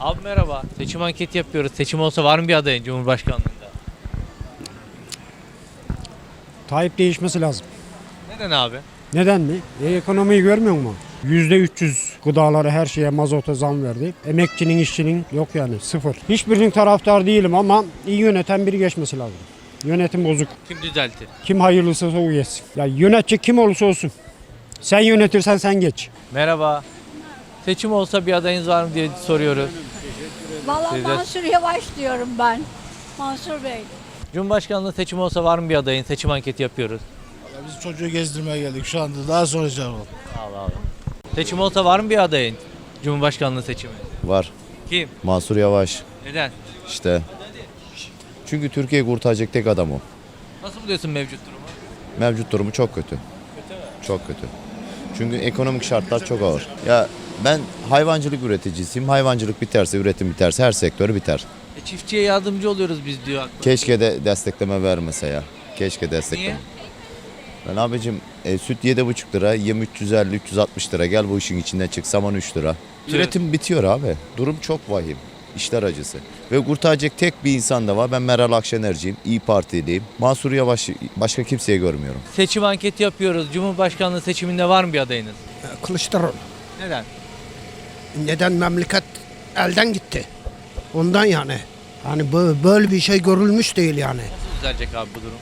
Abi merhaba. Seçim anketi yapıyoruz. Seçim olsa var mı bir adayın Cumhurbaşkanlığında? Tayyip değişmesi lazım. Neden abi? Neden mi? E, ekonomiyi görmüyor mu? %300 gıdalara her şeye mazota zam verdi. Emekçinin işçinin yok yani sıfır. Hiçbirinin taraftar değilim ama iyi yöneten biri geçmesi lazım. Yönetim bozuk. Kim düzeltir? Kim hayırlısı o yesin. Ya yönetecek kim olursa olsun. Sen yönetirsen sen geç. Merhaba. Seçim olsa bir adayınız var mı diye soruyoruz. Valla Size- Mansur Yavaş diyorum ben. Mansur Bey. Cumhurbaşkanlığı seçim olsa var mı bir adayın? Seçim anketi yapıyoruz. Ya Biz çocuğu gezdirmeye geldik şu anda. Daha sonra cevap al. Allah Allah. Seçim olsa var mı bir adayın? Cumhurbaşkanlığı seçimi. Var. Kim? Mansur Yavaş Neden? işte. Çünkü Türkiye'yi kurtaracak tek adam o. Nasıl buluyorsun mevcut durumu? Mevcut durumu çok kötü. Çok kötü. Çünkü ekonomik şartlar çok ağır. Ya ben hayvancılık üreticisiyim. Hayvancılık biterse, üretim biterse her sektör biter. E, çiftçiye yardımcı oluyoruz biz diyor. haklı. Keşke de destekleme vermese ya. Keşke destekleme. Niye? Ben abicim e, süt 7,5 lira, yem 350 360 lira. Gel bu işin içinden çık. Saman 3 lira. Üretim bitiyor abi. Durum çok vahim. İşler acısı. Ve kurtaracak tek bir insan da var. Ben Meral Akşenerciyim. İyi Partiliyim. Mansur Yavaş başka kimseye görmüyorum. Seçim anketi yapıyoruz. Cumhurbaşkanlığı seçiminde var mı bir adayınız? Kılıçdaroğlu. Neden? Neden memleket elden gitti? Ondan yani. Hani bö- böyle bir şey görülmüş değil yani. Nasıl düzelecek abi bu durum?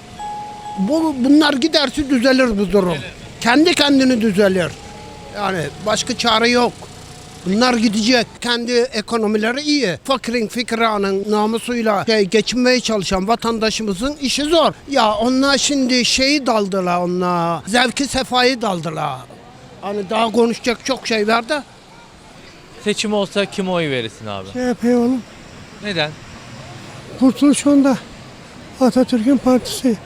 Bu bunlar giderse düzelir bu durum. Kendi kendini düzelir. Yani başka çare yok. Bunlar gidecek. Kendi ekonomileri iyi. Fakirin fikranın namusuyla şey, geçinmeye çalışan vatandaşımızın işi zor. Ya onlar şimdi şeyi daldılar onlar. Zevki sefayı daldılar. Hani daha konuşacak çok şey var da Seçim olsa kime oy verirsin abi? CHP oğlum. Neden? Kurtuluş onda. Atatürk'ün partisi.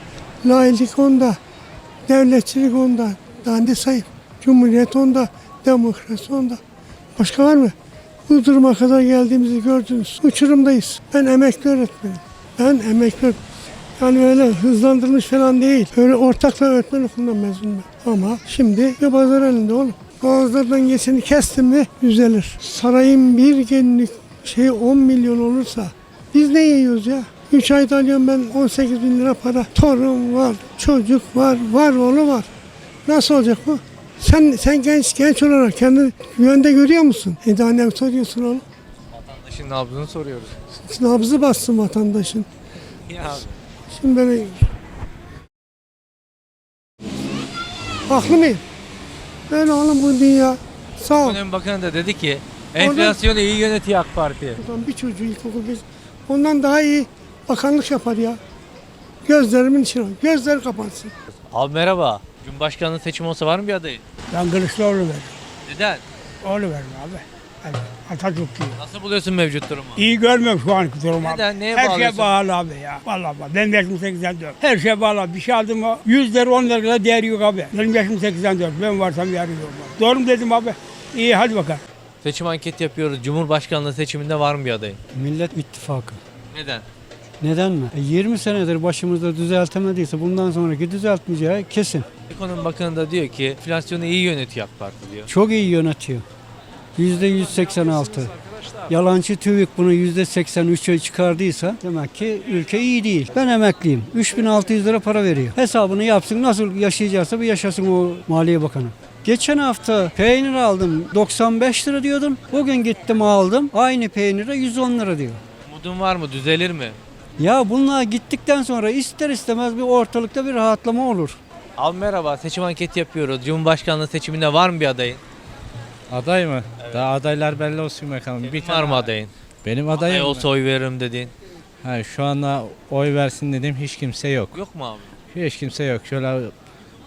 Laiklik onda. Devletçilik onda. Dandi sayın. Cumhuriyet onda. Demokrasi onda. Başka var mı? Bu duruma kadar geldiğimizi gördünüz. Uçurumdayız. Ben emekli öğretmenim. Ben emekli öğretmenim. Yani öyle hızlandırılmış falan değil. Öyle ortakla öğretmen okulundan mezunum ben. Ama şimdi pazar elinde oğlum. Boğazlardan geçeni kestim mi düzelir. Sarayın bir günlük şey 10 milyon olursa biz ne yiyoruz ya? 3 ayda alıyorum ben 18 bin lira para. Torun var, çocuk var, var oğlu var. Nasıl olacak bu? Sen sen genç genç olarak kendini güvende görüyor musun? E daha ne soruyorsun oğlum? Vatandaşın nabzını soruyoruz. Nabzı bassın vatandaşın. Ya Şimdi böyle... Haklı mıyım? Böyle oğlum bu dünya. Sağ ol. Ekonomi Bakanı da dedi ki enflasyonu iyi yönetiyor AK Parti. Ulan bir çocuğu ilkokul bir... Ondan daha iyi bakanlık yapar ya. Gözlerimin içine. Gözler kapansın. Abi merhaba. Cumhurbaşkanlığı seçimi olsa var mı bir adayın? Ben Kılıçdaroğlu veririm. Neden? Oğlu veririm abi. Evet, Atatürk'ü. Nasıl buluyorsun mevcut durumu? İyi görmüyorum şu anki durumu abi. Neden? Neye Her bağlıyorsun? şey pahalı abi ya. Vallahi bak. Benim yaşım 84. Her şey pahalı. Bir şey aldım mı 100 lira 10 lira kadar değeri yok abi. Benim yaşım 84. Ben varsam değeri yok. abi. Doğru mu dedim abi? İyi hadi bakalım. Seçim anketi yapıyoruz. Cumhurbaşkanlığı seçiminde var mı bir adayın? Millet İttifakı. Neden? Neden mi? E, 20 senedir başımızda düzeltemediyse bundan sonraki düzeltmeyeceği kesin. Ekonomi Bakanı da diyor ki enflasyonu iyi yönetiyor AK Parti diyor. Çok iyi yönetiyor. Yüzde 186. Yalancı TÜİK bunu yüzde 83'e çıkardıysa demek ki ülke iyi değil. Ben emekliyim. 3600 lira para veriyor. Hesabını yapsın nasıl yaşayacaksa bir yaşasın o Maliye Bakanı. Geçen hafta peynir aldım 95 lira diyordum. Bugün gittim aldım aynı peynire 110 lira diyor. Umudun var mı? Düzelir mi? Ya bunlar gittikten sonra ister istemez bir ortalıkta bir rahatlama olur. Abi merhaba. Seçim anketi yapıyoruz. Cumhurbaşkanlığı seçiminde var mı bir adayın? Aday mı? Daha adaylar belli olsun bakalım. Bir var tane- mı adayın? Benim Aday adayım olsa oy veririm dediğin. Ha, şu anda oy versin dedim hiç kimse yok. Yok mu abi? Hiç kimse yok. Şöyle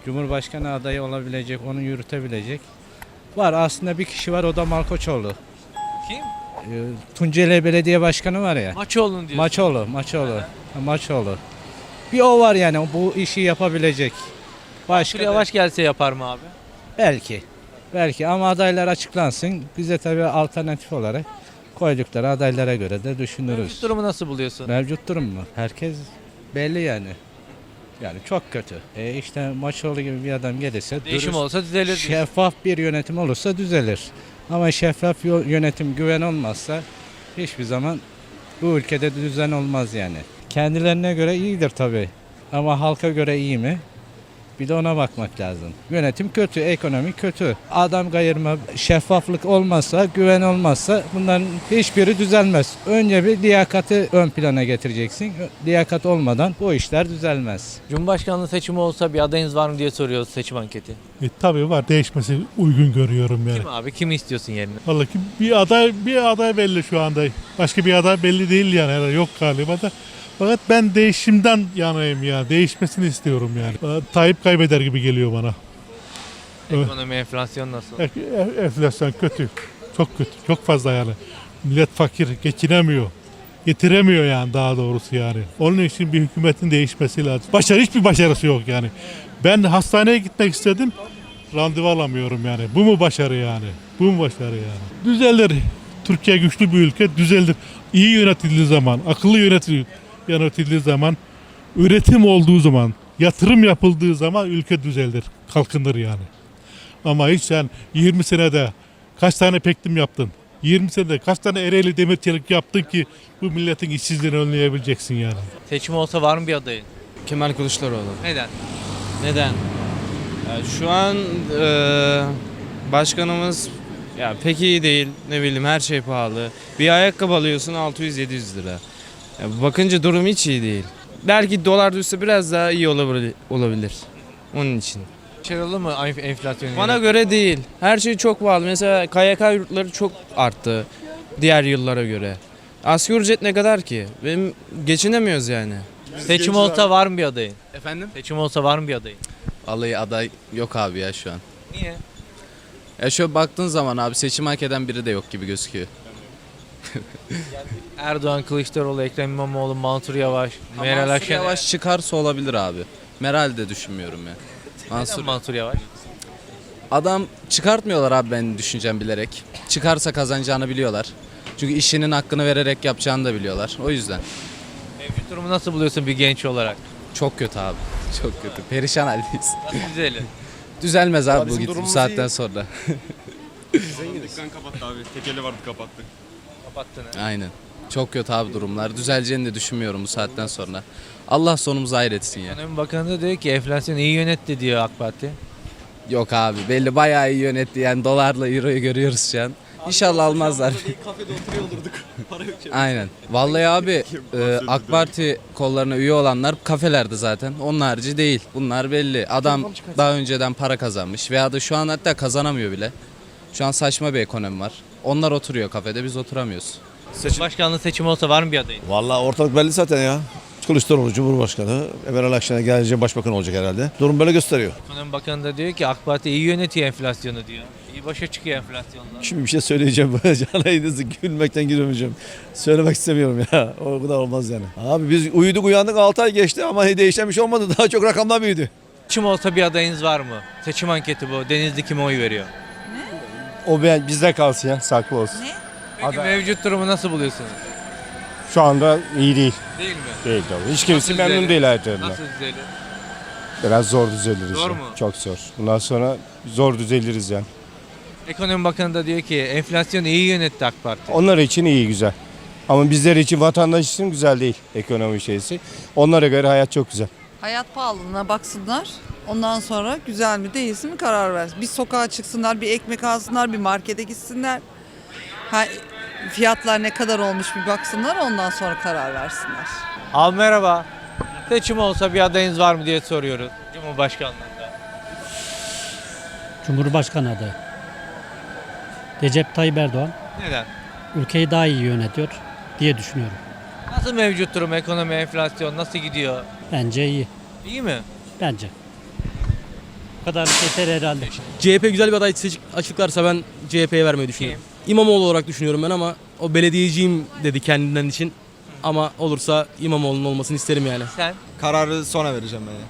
Cumhurbaşkanı adayı olabilecek, onu yürütebilecek. Var aslında bir kişi var o da Malkoçoğlu. Kim? Ee, Tunceli Belediye Başkanı var ya. Maçoğlu'nun diyorsun. Maçoğlu, Maçoğlu. Ha, Maçoğlu. Bir o var yani bu işi yapabilecek. Başka Mansur da- Yavaş gelse yapar mı abi? Belki. Belki ama adaylar açıklansın. Bize tabii alternatif olarak koydukları adaylara göre de düşünürüz. Mevcut durumu nasıl buluyorsun? Mevcut durum mu? Herkes belli yani. Yani çok kötü. E işte Maçoğlu gibi bir adam gelirse Değişim dürüst, olsa düzelir şeffaf bir yönetim olursa düzelir. Ama şeffaf yönetim güven olmazsa hiçbir zaman bu ülkede düzen olmaz yani. Kendilerine göre iyidir tabii. Ama halka göre iyi mi? Bir de ona bakmak lazım. Yönetim kötü, ekonomi kötü. Adam kayırma, şeffaflık olmazsa, güven olmazsa bunların hiçbiri düzelmez. Önce bir liyakati ön plana getireceksin. Liyakat olmadan bu işler düzelmez. Cumhurbaşkanlığı seçimi olsa bir adayınız var mı diye soruyoruz seçim anketi. E, tabii var değişmesi uygun görüyorum yani. Kim abi? Kimi istiyorsun yerine? Vallahi ki bir aday bir aday belli şu anda. Başka bir aday belli değil yani herhalde yok galiba da. Fakat ben değişimden yanayım ya. Değişmesini istiyorum yani. Tayyip kaybeder gibi geliyor bana. Ekonomi, enflasyon nasıl? E- e- Enflasyon kötü. Çok kötü. Çok fazla yani. Millet fakir, geçinemiyor. Getiremiyor yani daha doğrusu yani. Onun için bir hükümetin değişmesi lazım. Başarı hiçbir başarısı yok yani. Ben hastaneye gitmek istedim. Randevu alamıyorum yani. Bu mu başarı yani? Bu mu başarı yani? Düzelir. Türkiye güçlü bir ülke düzelir. İyi yönetildiği zaman, akıllı yönetildiği, yönetildiği zaman, üretim olduğu zaman, yatırım yapıldığı zaman ülke düzelir, kalkınır yani. Ama hiç sen 20 senede kaç tane pektim yaptın? 20 senede kaç tane Ereğli demir çelik yaptın ki bu milletin işsizliğini önleyebileceksin yani. Seçim olsa var mı bir adayın? Kemal Kılıçdaroğlu. Neden? Neden? Ya şu an e, başkanımız ya pek iyi değil. Ne bileyim her şey pahalı. Bir ayakkabı alıyorsun 600-700 lira. Ya bakınca durum hiç iyi değil. Belki dolar düşse biraz daha iyi olabilir. olabilir. Onun için. Başarılı mı enf- enflasyon? Bana göre değil. Her şey çok pahalı. Mesela KYK yurtları çok arttı diğer yıllara göre. Asgari ücret ne kadar ki? Benim geçinemiyoruz yani. Seçim olsa var mı bir adayın? Efendim? Seçim olsa var mı bir adayın? Vallahi aday yok abi ya şu an. Niye? Ya şöyle baktığın zaman abi seçim hak eden biri de yok gibi gözüküyor. Erdoğan, Kılıçdaroğlu, Ekrem İmamoğlu, Mansur Yavaş, Meral Mansur Akşener. Yavaş çıkarsa olabilir abi. Meral de düşünmüyorum ya. Neden Mansur Mansur Yavaş? Adam çıkartmıyorlar abi benim düşüncem bilerek. Çıkarsa kazanacağını biliyorlar. Çünkü işinin hakkını vererek yapacağını da biliyorlar. O yüzden. Mevcut durumu nasıl buluyorsun bir genç olarak? Çok kötü abi. Çok kötü. Perişan haldeyiz. Nasıl düzelir? Düzelmez abi bu, git, bu saatten sonra. Kapattın ha. Aynen. Çok kötü abi durumlar. Düzeleceğini de düşünmüyorum bu saatten sonra. Allah sonumuzu hayretsin ya. Ekonomi Bakanı da diyor ki enflasyon iyi yönetti diyor AK Parti. Yok abi belli bayağı iyi yönetti yani dolarla euroyu görüyoruz şu an. İnşallah almazlar. Kafede oturuyor olurduk. Para yok Aynen. Vallahi abi e, AK Parti kollarına üye olanlar kafelerde zaten. Onun harici değil. Bunlar belli. Adam daha önceden para kazanmış veya da şu an hatta kazanamıyor bile. Şu an saçma bir ekonomi var. Onlar oturuyor kafede biz oturamıyoruz. Cumhurbaşkanlığı seçimi olsa var mı bir adayın? Vallahi ortalık belli zaten ya. Kılıçdaroğlu Cumhurbaşkanı, Meral Akşener gelince başbakan olacak herhalde. Durum böyle gösteriyor. Ekonomi Bakanı da diyor ki AK Parti iyi yönetiyor enflasyonu diyor. İyi başa çıkıyor enflasyonla. Şimdi bir şey söyleyeceğim. Canayınızı gülmekten giremeyeceğim. Söylemek istemiyorum ya. O kadar olmaz yani. Abi biz uyuduk uyandık 6 ay geçti ama değişen bir şey olmadı. Daha çok rakamlar büyüdü. Seçim olsa bir adayınız var mı? Seçim anketi bu. Denizli kime oy veriyor? O bizde kalsın ya saklı olsun. Peki mevcut durumu nasıl buluyorsunuz? Şu anda iyi değil. Değil mi? Değil tabii. Hiç kimse Nasıl memnun düzelir? değil hayatlarından. Nasıl düzelir? Biraz zor düzeliriz. Zor ya. mu? Çok zor. Bundan sonra zor düzeliriz yani. Ekonomi Bakanı da diyor ki enflasyon iyi yönetti AK Parti. Onlar için iyi güzel. Ama bizler için vatandaş için güzel değil ekonomi şeysi. Onlara göre hayat çok güzel. Hayat pahalılığına baksınlar. Ondan sonra güzel mi değilsin mi karar versin. Bir sokağa çıksınlar, bir ekmek alsınlar, bir markete gitsinler. Ha, fiyatlar ne kadar olmuş bir baksınlar ondan sonra karar versinler. Abi merhaba. Seçim olsa bir adayınız var mı diye soruyoruz. Cumhurbaşkanlığında. Cumhurbaşkanı adayı. Recep Tayyip Erdoğan Neden? ülkeyi daha iyi yönetiyor diye düşünüyorum. Nasıl mevcut durum? Ekonomi, enflasyon nasıl gidiyor? Bence iyi. İyi mi? Bence. Kadar yeter herhalde. CHP güzel bir aday açıklarsa ben CHP'ye vermeyi düşünüyorum. İmamoğlu olarak düşünüyorum ben ama o belediyeciyim dedi kendinden için. Ama olursa İmamoğlu'nun olmasını isterim yani. Sen Kararı sonra vereceğim ben ya.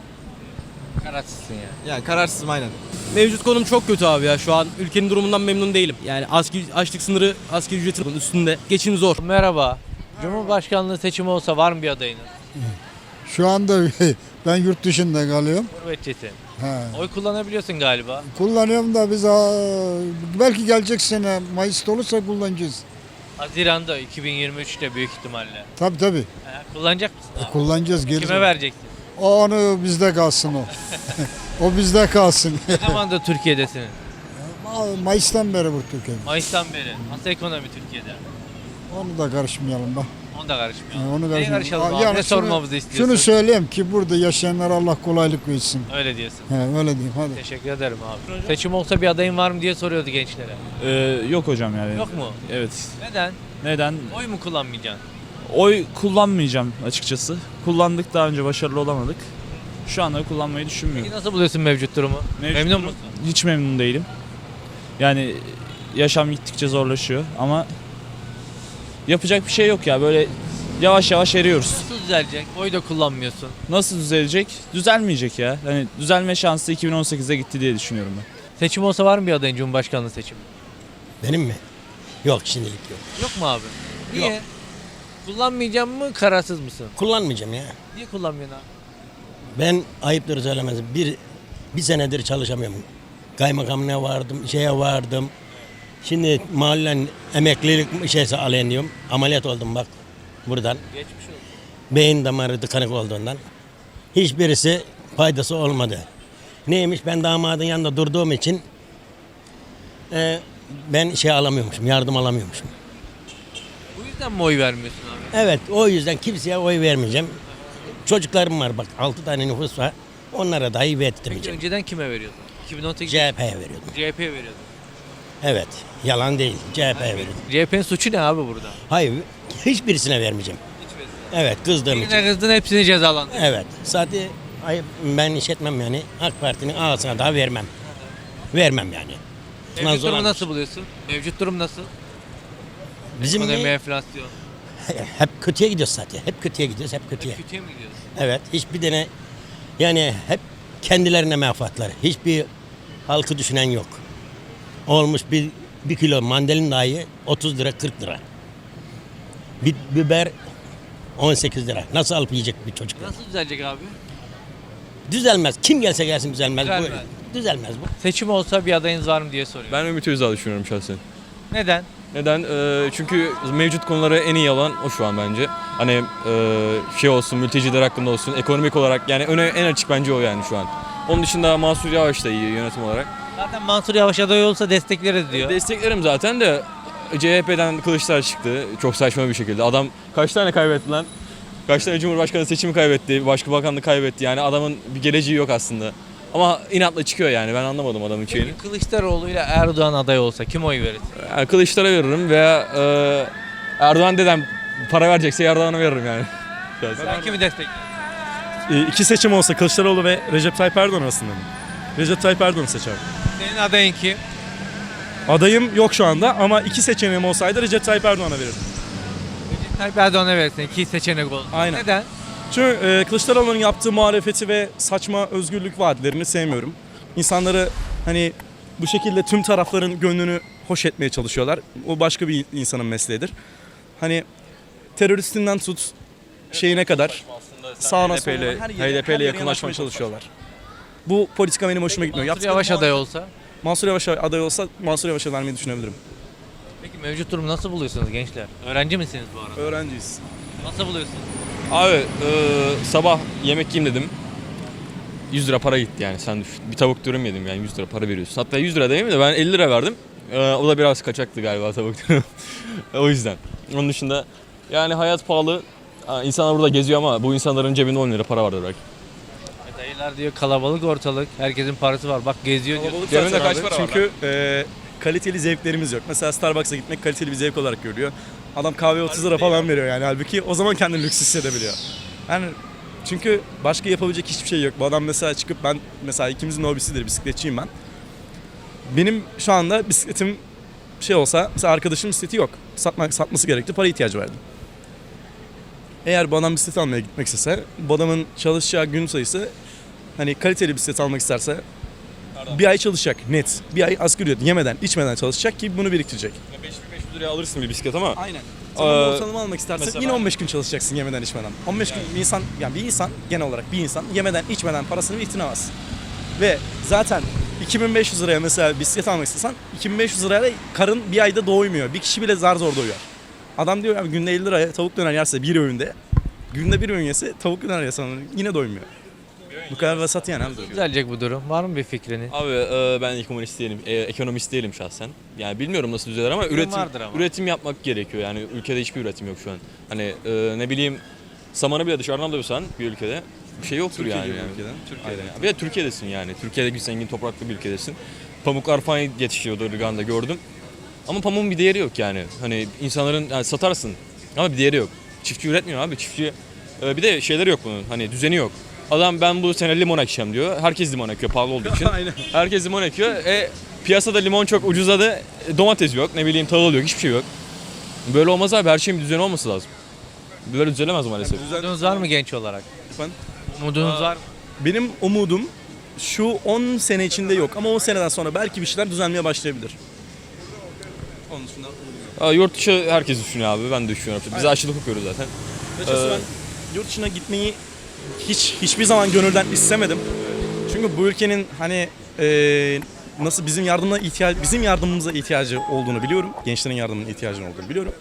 kararsızsın ya. Yani kararsızım aynen. Mevcut konum çok kötü abi ya. Şu an ülkenin durumundan memnun değilim. Yani asgari, açlık sınırı asgari ücretin üstünde. Geçim zor. Merhaba. Cumhurbaşkanlığı seçimi olsa var mı bir adayınız? Şu anda ben yurt dışında kalıyorum. Gurbetçisin. He. Oy kullanabiliyorsun galiba. Kullanıyorum da biz belki gelecek sene Mayıs'ta olursa kullanacağız. Haziran'da 2023'te büyük ihtimalle. Tabii tabii. Ha, kullanacak mısın abi? Kullanacağız Kime vereceksin? Onu bizde kalsın o. o bizde kalsın. Ne zamandır Türkiye'desiniz? Mayıs'tan beri bu Türkiye'de. Mayıs'tan beri. Nasıl ekonomi Türkiye'de? Onu da karışmayalım bak. Onu da karışmıyor. Yani onu Neye karışalım abi? Yani ne şunu- sormamızı istiyorsun? Şunu söyleyeyim ki burada yaşayanlara Allah kolaylık versin. Öyle diyorsun. He, öyle diyeyim hadi. Teşekkür ederim abi. Seçim olsa bir adayın var mı diye soruyordu gençlere. yok hocam yani. Yok mu? Evet. Neden? Neden? Oy mu kullanmayacaksın? Oy kullanmayacağım açıkçası. Kullandık daha önce başarılı olamadık. Şu anda kullanmayı düşünmüyorum. Peki nasıl buluyorsun mevcut durumu? Mevcut Memnun durum- musun? Hiç memnun değilim. Yani yaşam gittikçe zorlaşıyor ama yapacak bir şey yok ya böyle yavaş yavaş eriyoruz. Nasıl düzelecek? Oy da kullanmıyorsun. Nasıl düzelecek? Düzelmeyecek ya. Hani düzelme şansı 2018'de gitti diye düşünüyorum ben. Seçim olsa var mı bir adayın Cumhurbaşkanlığı seçimi? Benim mi? Yok şimdilik yok. Yok mu abi? Niye? Kullanmayacağım mı kararsız mısın? Kullanmayacağım ya. Niye kullanmıyorsun abi? Ben ayıptır söylemez. Bir, bir senedir çalışamıyorum. Kaymakamına vardım, şeye vardım. Şimdi mahallen emeklilik şeysi alayım diyorum. Ameliyat oldum bak buradan. Geçmiş olsun. Beyin damarı tıkanık olduğundan. Hiçbirisi faydası olmadı. Neymiş ben damadın yanında durduğum için e, ben şey alamıyormuşum, yardım alamıyormuşum. Bu yüzden mi oy vermiyorsun abi? Evet o yüzden kimseye oy vermeyeceğim. Çocuklarım var bak 6 tane nüfus var. Onlara dahi Peki verdirmeyeceğim. önceden kime veriyordun? 2018 CHP'ye veriyordum. CHP'ye veriyordun. Evet yalan değil CHP'ye veriyordum. CHP'nin suçu ne abi burada? Hayır hiçbirisine vermeyeceğim. Evet kızdığım için. Birine kızdın hepsini cezalandırdın. Evet zaten ay, ben iş etmem yani AK Parti'nin ağzına daha vermem. Vermem yani. Mevcut durumu Nazlı nasıl buluyorsun? Mevcut durum nasıl? Bizim Ekonomi, ne- enflasyon. hep kötüye gidiyoruz zaten. Hep kötüye gidiyoruz, hep kötüye. Kötüye mi gidiyorsun? Evet, hiçbir tane yani hep kendilerine menfaatler. Hiçbir halkı düşünen yok. Olmuş bir, bir kilo mandalin dahi 30 lira 40 lira. Bir biber 18 lira. Nasıl alıp yiyecek bir çocuk? Nasıl düzelecek abi? Düzelmez. Kim gelse gelsin düzelmez. Düzelmez. Bu, düzelmez bu. Seçim olsa bir adayınız var mı diye soruyor. Ben Ümit Özdağ düşünüyorum şahsen. Neden? Neden? Ee, çünkü mevcut konuları en iyi alan o şu an bence. Hani e, şey olsun, mülteciler hakkında olsun, ekonomik olarak yani öne en açık bence o yani şu an. Onun dışında Mansur Yavaş da iyi yönetim olarak. Zaten Mansur Yavaş aday olsa destekleriz diyor. Desteklerim zaten de CHP'den Kılıçdaroğlu çıktı. Çok saçma bir şekilde. Adam kaç tane kaybetti lan? Kaç tane Cumhurbaşkanı seçimi kaybetti, başka bakanlık kaybetti. Yani adamın bir geleceği yok aslında. Ama inatla çıkıyor yani. Ben anlamadım adamın şeyini. Peki Kılıçdaroğlu ile Erdoğan aday olsa kim oy verir? Yani Kılıçdaroğlu veririm veya e, Erdoğan dedem para verecekse Erdoğan'a veririm yani. Sen kimi desteklersin? Ee, iki seçim olsa Kılıçdaroğlu ve Recep Tayyip Erdoğan arasında mı? Recep Tayyip Erdoğan'ı seçerim. Senin adayın kim? Adayım yok şu anda ama iki seçeneğim olsaydı Recep Tayyip Erdoğan'a verirdim. Recep Tayyip Erdoğan'a verirsin. İki seçenek oldu. Aynen. Neden? Çünkü e, Kılıçdaroğlu'nun yaptığı muhalefeti ve saçma özgürlük vaatlerini sevmiyorum. İnsanları hani bu şekilde tüm tarafların gönlünü hoş etmeye çalışıyorlar. O başka bir insanın mesleğidir. Hani teröristinden tut şeyine kadar sağına HDP 'le- soluna her yere, her yere yakınlaşmaya çalışıyorlar. Bu politika benim hoşuma gitmiyor. Mansur Yaptıkları Yavaş muhalefet- aday olsa? Mansur Yavaş aday olsa Mansur Yavaş'a vermeyi düşünebilirim. Peki mevcut durumu nasıl buluyorsunuz gençler? Öğrenci misiniz bu arada? Öğrenciyiz. Nasıl buluyorsunuz? Abi e, sabah yemek yiyeyim dedim. 100 lira para gitti yani sen düşün. Bir tavuk dürüm yedim yani 100 lira para veriyorsun. Hatta 100 lira demeyeyim de ben 50 lira verdim. E, o da biraz kaçaktı galiba tavuk dürüm. o yüzden. Onun dışında yani hayat pahalı. Ha, İnsanlar burada geziyor ama bu insanların cebinde 10 lira para vardır belki. Dayılar diyor kalabalık ortalık. Herkesin parası var. Bak geziyor diyor. Kalabalık zaten kaç abi. para var Çünkü e, kaliteli zevklerimiz yok. Mesela Starbucks'a gitmek kaliteli bir zevk olarak görüyor. Adam kahve 30 lira falan veriyor yani halbuki o zaman kendini lüks hissedebiliyor. Yani çünkü başka yapabilecek hiçbir şey yok. Bu adam mesela çıkıp ben mesela ikimizin hobisidir bisikletçiyim ben. Benim şu anda bisikletim şey olsa mesela arkadaşım bisikleti yok. Satmak, satması gerekti. Para ihtiyacı vardı. Eğer bu adam bisiklet almaya gitmek istese bu adamın çalışacağı gün sayısı hani kaliteli bisiklet almak isterse bir ay çalışacak net. Bir ay asgari ücret yemeden içmeden çalışacak ki bunu biriktirecek. 5500 liraya alırsın bir bisiklet ama Aynen. Ee, Zaman ortalama almak istersen mesela yine ben- 15 gün çalışacaksın yemeden içmeden. 15 gün bir insan yani bir insan genel olarak bir insan yemeden içmeden parasını biriktiremez. Ve zaten 2500 liraya mesela bisiklet almak istesen 2500 liraya karın bir ayda doymuyor. Bir kişi bile zar zor doyuyor. Adam diyor abi günde 50 liraya tavuk döner yerse bir öğünde günde bir öğün yese tavuk döner yese yine doymuyor. Bu kadar vasat yani abi. Düzelecek bu durum. Var mı bir fikrini? Abi e, ben ekonomist değilim, e, ekonomist değilim şahsen. Yani bilmiyorum nasıl düzelir ama Fikrin üretim vardır ama. üretim yapmak gerekiyor. Yani ülkede hiçbir üretim yok şu an. Hani e, ne bileyim samanı bile dışarıdan alıyorsan bir ülkede bir şey yoktur Türkiye yani. gibi yani. ülkeden. Türkiye'de. Yani. Bir de Türkiye'desin yani. Türkiye'de bir zengin topraklı bir ülkedesin. Pamuklar falan yetişiyordu Irgan'da gördüm. Ama pamuğun bir değeri yok yani. Hani insanların yani satarsın ama bir değeri yok. Çiftçi üretmiyor abi. Çiftçi e, bir de şeyleri yok bunun. Hani düzeni yok. Adam ben bu sene limon ekeceğim diyor. Herkes limon ekiyor pahalı olduğu için. Aynen. Herkes limon ekiyor. E, piyasada limon çok ucuzladı. E, domates yok. Ne bileyim tahıl yok. Hiçbir şey yok. Böyle olmaz abi. Her şeyin bir düzeni olması lazım. Böyle düzelemez maalesef. Umudunuz var mı genç olarak? Efendim? Umudunuz var mı? Benim umudum şu 10 sene içinde yok ama 10 seneden sonra belki bir şeyler düzelmeye başlayabilir. Onun dışında Aa, yurt dışı herkes düşünüyor abi. Ben de düşünüyorum. Biz Aynen. aşçılık okuyoruz zaten. Açıkçası Ee, ben yurt dışına gitmeyi hiç hiçbir zaman gönülden istemedim. Çünkü bu ülkenin hani eee, nasıl bizim yardımına ihtiyaç bizim yardımımıza ihtiyacı olduğunu biliyorum. Gençlerin yardımına ihtiyacı olduğunu biliyorum.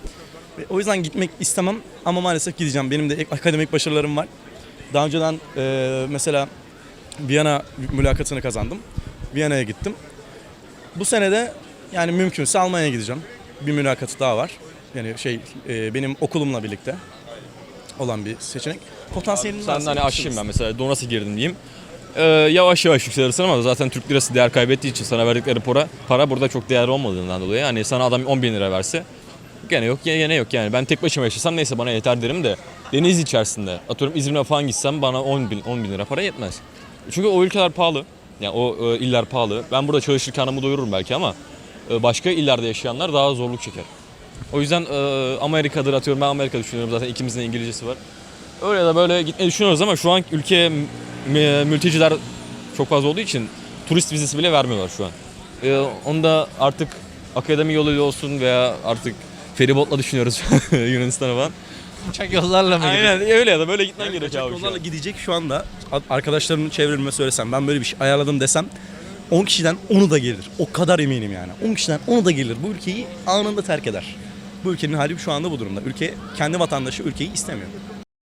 Ve o yüzden gitmek istemem ama maalesef gideceğim. Benim de akademik başarılarım var. Daha önceden eee, mesela Viyana mülakatını kazandım. Viyana'ya gittim. Bu sene de yani mümkünse Almanya'ya gideceğim. Bir mülakatı daha var. Yani şey eee, benim okulumla birlikte olan bir seçenek. Potansiyelim Sen de hani aşçıyım ben mesela donası girdim diyeyim. Ee, yavaş yavaş yükselirsin ama zaten Türk lirası değer kaybettiği için sana verdikleri para, para burada çok değerli olmadığından dolayı. Hani sana adam 10 bin lira verse gene yok gene yok yani. Ben tek başıma yaşasam neyse bana yeter derim de deniz içerisinde atıyorum İzmir'e falan gitsem bana 10 bin, 10 bin lira para yetmez. Çünkü o ülkeler pahalı. Yani o e, iller pahalı. Ben burada çalışırken hanımı doyururum belki ama e, başka illerde yaşayanlar daha zorluk çeker. O yüzden e, Amerika'dır atıyorum ben Amerika düşünüyorum zaten ikimizin de İngilizcesi var. Öyle ya da böyle gitmeyi düşünüyoruz ama şu an ülkeye mülteciler çok fazla olduğu için turist vizesi bile vermiyorlar şu an. Ee, onu da artık akademi yoluyla olsun veya artık feribotla düşünüyoruz Yunanistan'a falan. Uçak yollarla mı? Aynen öyle ya da böyle gitmen Yani gerekiyor abi yollarla gidecek şu anda arkadaşlarımın çevreme söylesem ben böyle bir şey ayarladım desem 10 kişiden 10'u da gelir. O kadar eminim yani. 10 kişiden 10'u da gelir. Bu ülkeyi anında terk eder. Bu ülkenin hali şu anda bu durumda. Ülke kendi vatandaşı ülkeyi istemiyor.